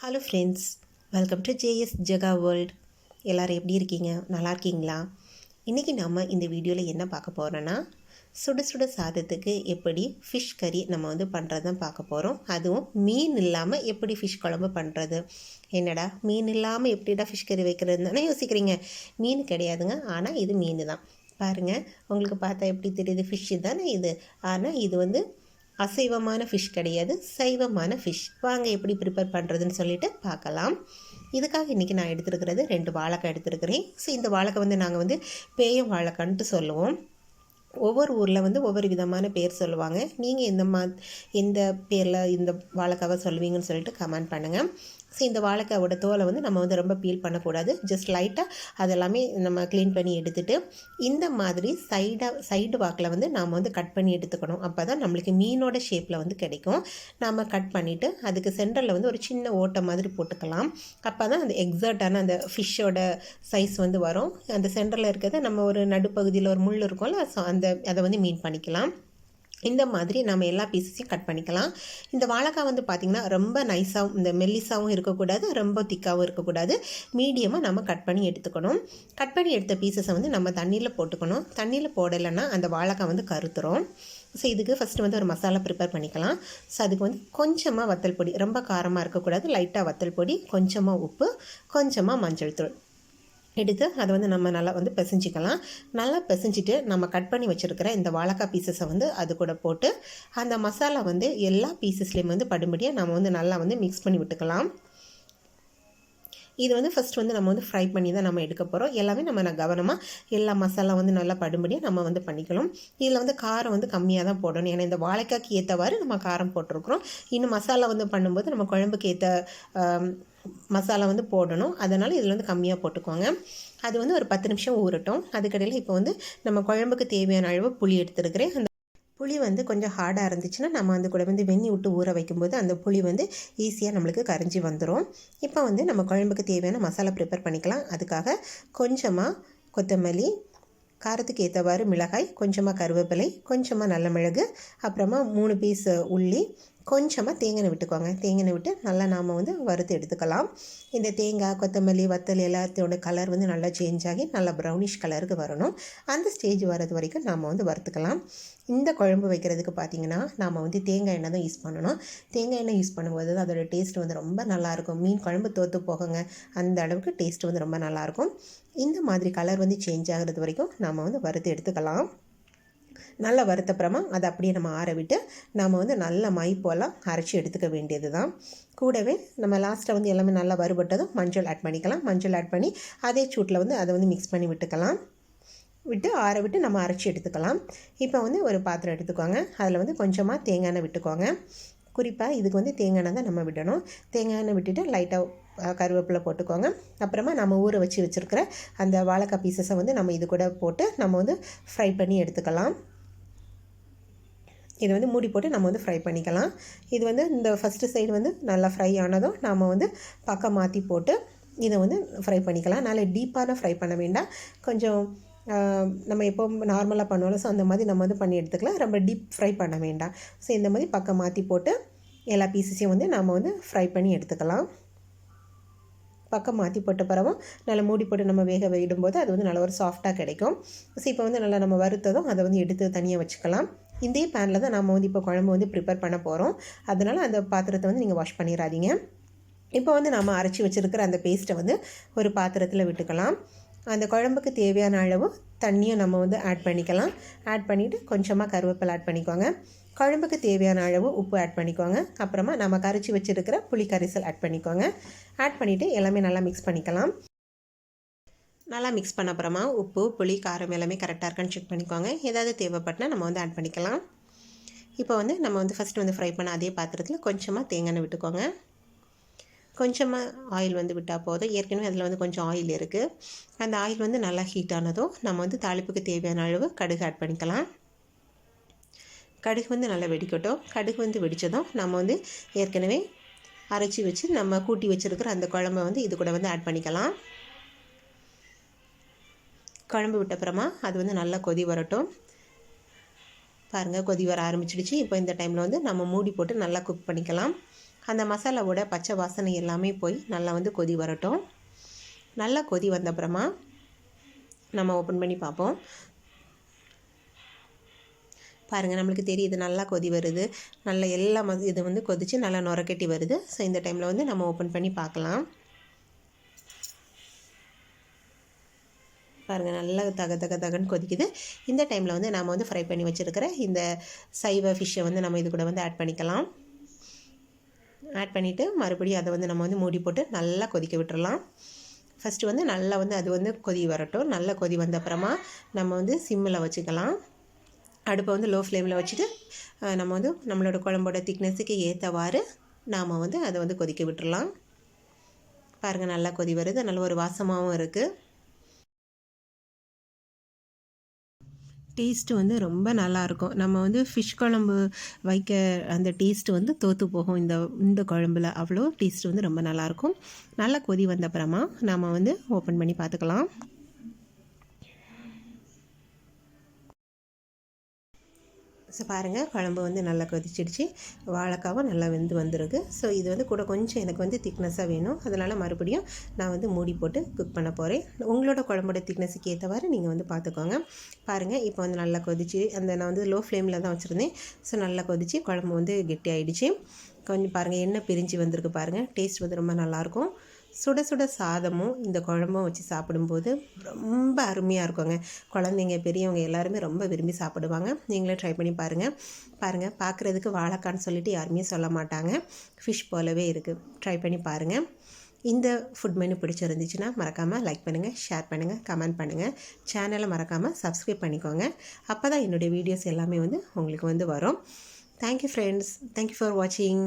Hello friends welcome to JS Jega world எல்லோரும் எப்படி இருக்கீங்க? நல்லா இருக்கீங்களா? இன்றைக்கி நம்ம இந்த வீடியோவில் என்ன பார்க்க போகிறோன்னா சுட சுட சாதத்துக்கு எப்படி ஃபிஷ் கறி நம்ம வந்து பண்ணுறது தான் பார்க்க போகிறோம் அதுவும் மீன் இல்லாமல் எப்படி ஃபிஷ் குழம்பு பண்ணுறது என்னடா மீன் இல்லாமல் எப்படிடா ஃபிஷ் கறி வைக்கிறது தானே யோசிக்கிறீங்க? மீன் கிடையாதுங்க ஆனால் இது மீன் தான் பாருங்கள் உங்களுக்கு பார்த்தா எப்படி தெரியுது? ஃபிஷ்ஷு தானே இது. ஆனால் இது வந்து அசைவமான ஃபிஷ் கிடையாது. சைவமான ஃபிஷ் வாங்க எப்படி ப்ரிப்பேர் பண்ணுறதுன்னு சொல்லிட்டு பார்க்கலாம். இதுக்காக இன்றைக்கி நான் எடுத்துருக்கிறது ரெண்டு வாழைக்காய் எடுத்துருக்கிறேன். ஸோ இந்த வாழைக்காய் வந்து நாங்கள் வந்து பேயம் வாழைக்கான்ட்டு சொல்லுவோம். ஒவ்வொரு ஊரில் வந்து ஒவ்வொரு விதமான பேர் சொல்லுவாங்க. நீங்கள் எந்த மா எந்த பேரில் இந்த வாழைக்காவை சொல்லுவீங்கன்னு சொல்லிட்டு கமெண்ட் பண்ணுங்கள் ஸோ இந்த வாழைக்காவோட தோலை வந்து நம்ம வந்து ரொம்ப பீல் பண்ணக்கூடாது. ஜஸ்ட் லைட்டாக அதெல்லாமே நம்ம க்ளீன் பண்ணி எடுத்துகிட்டு இந்த மாதிரி சைடாக சைடு வாக்கில் வந்து நாம் வந்து கட் பண்ணி எடுத்துக்கணும். அப்போ தான் நம்மளுக்கு மீனோட ஷேப்பில் வந்து கிடைக்கும். நாம் கட் பண்ணிவிட்டு அதுக்கு சென்டரில் வந்து ஒரு சின்ன ஓட்டை மாதிரி போட்டுக்கலாம். அப்போ தான் அந்த எக்ஸர்ட்டான அந்த ஃபிஷ்ஷோட சைஸ் வந்து வரும். அந்த சென்டரில் இருக்கிறத நம்ம ஒரு நடுப்பகுதியில் ஒரு முள் இருக்கும்ல ஸோ அந்த அதை வந்து மீன் பண்ணிக்கலாம். இந்த மாதிரி நம்ம எல்லா பீசஸையும் கட் பண்ணிக்கலாம். இந்த வாழைக்காய் வந்து பார்த்திங்கன்னா ரொம்ப நைஸாகவும் இந்த மெல்லிஸாகவும் இருக்கக்கூடாது ரொம்ப திக்காகவும் இருக்கக்கூடாது. மீடியமாக நம்ம கட் பண்ணி எடுத்துக்கணும். கட் பண்ணி எடுத்த பீசஸை வந்து நம்ம தண்ணியில் போட்டுக்கணும். தண்ணியில் போடலைன்னா அந்த வாழைக்காய் வந்து கருத்துரும். ஸோ இதுக்கு ஃபஸ்ட்டு வந்து ஒரு மசாலா ப்ரிப்பேர் பண்ணிக்கலாம். ஸோ அதுக்கு வந்து கொஞ்சமாக வத்தல் பொடி ரொம்ப காரமாக இருக்கக்கூடாது லைட்டாக வத்தல் பொடி கொஞ்சமாக உப்பு கொஞ்சமாக மஞ்சள் தூள். எடுத்து அதை வந்து நம்ம நல்லா வந்து பிசைஞ்சிக்கலாம். நல்லா பிசைஞ்சிட்டு நம்ம கட் பண்ணி வச்சுருக்கிற இந்த வாழைக்காய் பீசஸை வந்து அது கூட போட்டு அந்த மசாலா வந்து எல்லா பீசஸ்லேயும் வந்து படும்படியாக நம்ம வந்து நல்லா வந்து மிக்ஸ் பண்ணி விட்டுக்கலாம். இது வந்து ஃபஸ்ட் வந்து நம்ம வந்து ஃப்ரை பண்ணி தான் நம்ம எடுக்க போகிறோம் எல்லாமே நம்ம நான் கவனமாக எல்லா மசாலா வந்து நல்லா படும்படியாக நம்ம வந்து பண்ணிக்கணும். இதில் வந்து காரம் வந்து கம்மியாக தான் போடணும். ஏன்னா இந்த வாழைக்காய்க்கு ஏற்றவாறு நம்ம காரம் போட்டிருக்கிறோம். இன்னும் மசாலா வந்து பண்ணும்போது நம்ம குழம்புக்கு ஏற்ற மசாலா வந்து போடணும். அதனால் இதில் வந்து கம்மியாக போட்டுக்கோங்க. அது வந்து ஒரு பத்து நிமிஷம் ஊறட்டும். அதுக்கடையில் இப்போ வந்து நம்ம குழம்புக்கு தேவையான அளவு புளி எடுத்துருக்கிறேன். அந்த புளி வந்து கொஞ்சம் ஹார்டாக இருந்துச்சுன்னா நம்ம அந்த கூட வந்து வெந்நி விட்டு ஊற வைக்கும்போது அந்த புளி வந்து ஈஸியாக நம்மளுக்கு கரைஞ்சி வந்துடும் இப்போ வந்து நம்ம குழம்புக்கு தேவையான மசாலா ப்ரிப்பேர் பண்ணிக்கலாம். அதுக்காக கொஞ்சமாக கொத்தமல்லி காரத்துக்கு ஏற்றவாறு மிளகாய் கொஞ்சமாக கருவேப்பிலை கொஞ்சமாக நல்ல மிளகு அப்புறமா மூணு பீஸ் உள்ளி கொஞ்சமாக தேங்காய் விட்டுக்கோங்க. தேங்காய் விட்டு நல்லா நாம் வந்து வறுத்து எடுத்துக்கலாம். இந்த தேங்காய் கொத்தமல்லி வத்தல் எல்லாத்தையோட கலர் வந்து நல்லா சேஞ்ச் ஆகி நல்லா ப்ரௌனிஷ் கலருக்கு வரணும். அந்த ஸ்டேஜ் வர்றது வரைக்கும் நாம் வந்து வறுத்துக்கலாம். இந்த குழம்பு வைக்கிறதுக்கு பார்த்திங்கன்னா நாம் வந்து தேங்காய் எண்ணெய் தான் யூஸ் பண்ணணும். தேங்காய் எண்ணெய் யூஸ் பண்ணும்போது அதோட அதோடய டேஸ்ட் வந்து ரொம்ப நல்லாயிருக்கும் மீன் குழம்பு தோற்று போகுங்க. அந்த அளவுக்கு டேஸ்ட் வந்து ரொம்ப நல்லாயிருக்கும் இந்த மாதிரி கலர் வந்து சேஞ்ச் ஆகிறது வரைக்கும் நாம் வந்து வறுத்து எடுத்துக்கலாம். நல்லா வறுத்தப்புறமா அதை அப்படியே நம்ம ஆற விட்டு நம்ம வந்து நல்ல மைப்போலாம் அரைச்சி எடுத்துக்க வேண்டியது தான் கூடவே நம்ம லாஸ்ட்டில் வந்து எல்லாமே நல்லா வறுபட்டதும் மஞ்சள் ஆட் பண்ணிக்கலாம். மஞ்சள் ஆட் பண்ணி அதே சூட்டில் வந்து அதை வந்து மிக்ஸ் பண்ணி விட்டுக்கலாம். விட்டு ஆற விட்டு நம்ம அரைச்சி எடுத்துக்கலாம். இப்போ வந்து ஒரு பாத்திரம் எடுத்துக்கோங்க. அதில் வந்து கொஞ்சமாக தேங்காய் எண்ணெய் விட்டுக்கோங்க. குறிப்பாக இதுக்கு வந்து தேங்காய் எண்ணெய் தான் நம்ம விடணும். தேங்காய் எண்ணெய் விட்டுட்டு லைட்டாக கருவேப்பிலை போட்டுக்கோங்க. அப்புறமா நம்ம ஊற வச்சு வச்சுருக்கிற அந்த வாழைக்காய் பீசஸை வந்து நம்ம இது கூட போட்டு நம்ம வந்து ஃப்ரை பண்ணி எடுத்துக்கலாம். இதை வந்து மூடி போட்டு நம்ம வந்து ஃப்ரை பண்ணிக்கலாம். இது வந்து இந்த ஃபஸ்ட்டு சைடு வந்து நல்லா ஃப்ரை ஆனதும் நாம் வந்து பக்கம் மாற்றி போட்டு இதை வந்து ஃப்ரை பண்ணிக்கலாம். நல்லா டீப்பான ஃப்ரை பண்ண வேண்டாம். கொஞ்சம் நம்ம எப்போ நார்மலாக பண்ணுவோம் ஸோ அந்த மாதிரி நம்ம வந்து பண்ணி எடுத்துக்கலாம். ரொம்ப டீப் ஃப்ரை பண்ண வேண்டாம். ஸோ இந்த மாதிரி பக்கம் மாற்றி போட்டு எல்லா பீசஸையும் வந்து நாம் வந்து ஃப்ரை பண்ணி எடுத்துக்கலாம். பக்கம் மாற்றி போட்ட பிறகும் நல்லா மூடி போட்டு நம்ம வேக விடும்போது அது வந்து நல்லா ஒரு சாஃப்டாக கிடைக்கும். ஸோ இப்போ வந்து நல்லா நம்ம வறுத்ததும் அதை வந்து எடுத்து தனியாக வச்சுக்கலாம். இதே பேனில் தான் நம்ம வந்து இப்போ குழம்பு வந்து ப்ரிப்பேர் பண்ண போகிறோம் அதனால் அந்த பாத்திரத்தை வந்து நீங்கள் வாஷ் பண்ணிடாதீங்க இப்போ வந்து நம்ம அரைச்சி வச்சுருக்கிற அந்த பேஸ்ட்டை வந்து ஒரு பாத்திரத்தில் விட்டுக்கலாம். அந்த குழம்புக்கு தேவையான அளவு தண்ணியும் நம்ம வந்து ஆட் பண்ணிக்கலாம். ஆட் பண்ணிவிட்டு கொஞ்சமாக கருவேப்பிலை ஆட் பண்ணிக்கோங்க. குழம்புக்கு தேவையான அளவு உப்பு ஆட் பண்ணிக்கோங்க. அப்புறமா நம்ம கரைச்சி வச்சுருக்கிற புளி கரிசல் ஆட் பண்ணிக்கோங்க. ஆட் பண்ணிவிட்டு எல்லாமே நல்லா மிக்ஸ் பண்ணிக்கலாம். நல்லா மிக்ஸ் பண்ண அப்புறமா உப்பு புளி காரம் எல்லாமே கரெக்டாக இருக்கான்னு செக் பண்ணிக்கோங்க. ஏதாவது தேவைப்பட்டால் நம்ம வந்து ஆட் பண்ணிக்கலாம். இப்போ வந்து நம்ம வந்து ஃபஸ்ட்டு வந்து ஃப்ரை பண்ண அதே பாத்திரத்தில் கொஞ்சமாக தேங்காய் விட்டுக்கோங்க. கொஞ்சமாக ஆயில் வந்து விட்டால் போதும். ஏற்கனவே அதில் வந்து கொஞ்சம் ஆயில் இருக்குது அந்த ஆயில் வந்து நல்லா ஹீட் ஆனதும் நம்ம வந்து தாளிப்புக்கு தேவையான அளவு கடுகு ஆட் பண்ணிக்கலாம். கடுகு வந்து நல்லா வெடிக்கட்டும். கடுகு வந்து வெடித்ததும் நம்ம வந்து ஏற்கனவே அரைச்சி வச்சு நம்ம கூட்டி வச்சுருக்கிற அந்த குழம்பை வந்து இது கூட வந்து ஆட் பண்ணிக்கலாம். குழம்பு விட்டப்புறமா அது வந்து நல்லா கொதி வரட்டும். பாருங்கள் கொதி வர ஆரம்பிச்சிடுச்சு. இப்போ இந்த டைமில் வந்து நம்ம மூடி போட்டு நல்லா குக் பண்ணிக்கலாம். அந்த மசாலாவோட பச்சை வாசனை எல்லாமே போய் நல்லா வந்து கொதி வரட்டும். நல்லா கொதி வந்த அப்புறமா நம்ம ஓப்பன் பண்ணி பார்ப்போம். பாருங்கள் நம்மளுக்கு தெரியுது நல்லா கொதி வருது. நல்லா எல்லா ம இது வந்து கொதித்து நல்லா நுரக்கட்டி வருது. ஸோ இந்த டைமில் வந்து நம்ம ஓப்பன் பண்ணி பார்க்கலாம். பாருங்கள் நல்லா தக தக தகன்னு கொதிக்குது. இந்த டைமில் வந்து நாம் வந்து ஃப்ரை பண்ணி வச்சுருக்கிற இந்த சைவ ஃபிஷ்ஷை வந்து நம்ம இது கூட வந்து ஆட் பண்ணிக்கலாம். ஆட் பண்ணிவிட்டு மறுபடியும் அதை வந்து நம்ம வந்து மூடி போட்டு நல்லா கொதிக்க விட்டுறலாம். ஃபஸ்ட்டு வந்து நல்லா வந்து அது வந்து கொதி வரட்டும். நல்லா கொதி வந்த அப்புறமா நம்ம வந்து சிம்மில் வச்சுக்கலாம். அடுப்பை வந்து லோ ஃப்ளேமில் வச்சுட்டு நம்ம வந்து நம்மளோட குழம்போட திக்னஸுக்கு ஏற்றவாறு நாம் வந்து அதை வந்து கொதிக்க விட்டுடலாம் பாருங்கள் நல்லா கொதி வருது. நல்ல ஒரு வாசமாகவும் இருக்குது டேஸ்ட்டு வந்து ரொம்ப நல்லாயிருக்கும் நம்ம வந்து ஃபிஷ் குழம்பு வைக்க அந்த டேஸ்ட்டு வந்து தோற்று போகும். இந்த இந்த குழம்புல அவ்வளோ டேஸ்ட் வந்து ரொம்ப நல்லாயிருக்கும் நல்லா கொதி வந்த அப்புறமா நாம் வந்து ஓப்பன் பண்ணி பார்த்துக்கலாம். ஸோ பாருங்கள் குழம்பு வந்து நல்லா கொதிச்சிடுச்சு. வாழைக்காவும் நல்லா வெந்து வந்திருக்கு. ஸோ இது வந்து கூட கொஞ்சம் எனக்கு வந்து திக்னஸாக வேணும். அதனால் மறுபடியும் நான் வந்து மூடி போட்டு குக் பண்ண போகிறேன் உங்களோட குழம்போட திக்னஸுக்கு ஏற்றவாறு நீங்கள் வந்து பார்த்துக்கோங்க பாருங்கள் இப்போ வந்து நல்லா கொதிச்சு அந்த நான் வந்து லோ ஃப்ளேமில் தான் வச்சுருந்தேன். ஸோ நல்லா கொதிச்சு குழம்பு வந்து கெட்டி ஆகிடுச்சு கொஞ்சம் பாருங்கள் எண்ணெய் பிரிஞ்சு வந்திருக்கு பாருங்கள் டேஸ்ட் வந்து ரொம்ப நல்லாயிருக்கும் சுட சுட சாதமும் இந்த குழம்பும் வச்சு சாப்பிடும்போது ரொம்ப அருமையாக இருக்குங்க. குழந்தைங்க பெரியவங்க எல்லாருமே ரொம்ப விரும்பி சாப்பிடுவாங்க. நீங்களே ட்ரை பண்ணி பாருங்கள் பாருங்கள் பார்க்குறதுக்கு வாழைக்கான்னு சொல்லிட்டு யாருமே சொல்ல மாட்டாங்க. ஃபிஷ் போலவே இருக்குது ட்ரை பண்ணி பாருங்கள் இந்த ஃபுட் மெனு பிடிச்சிருந்துச்சுன்னா மறக்காமல் லைக் பண்ணுங்கள் ஷேர் பண்ணுங்கள் கமெண்ட் பண்ணுங்கள் சேனலை மறக்காமல் சப்ஸ்கிரைப் பண்ணிக்கோங்க. அப்போ தான் என்னுடைய வீடியோஸ் எல்லாமே வந்து உங்களுக்கு வந்து வரும். தேங்க்யூ ஃப்ரெண்ட்ஸ் தேங்க்யூ ஃபார் வாட்சிங்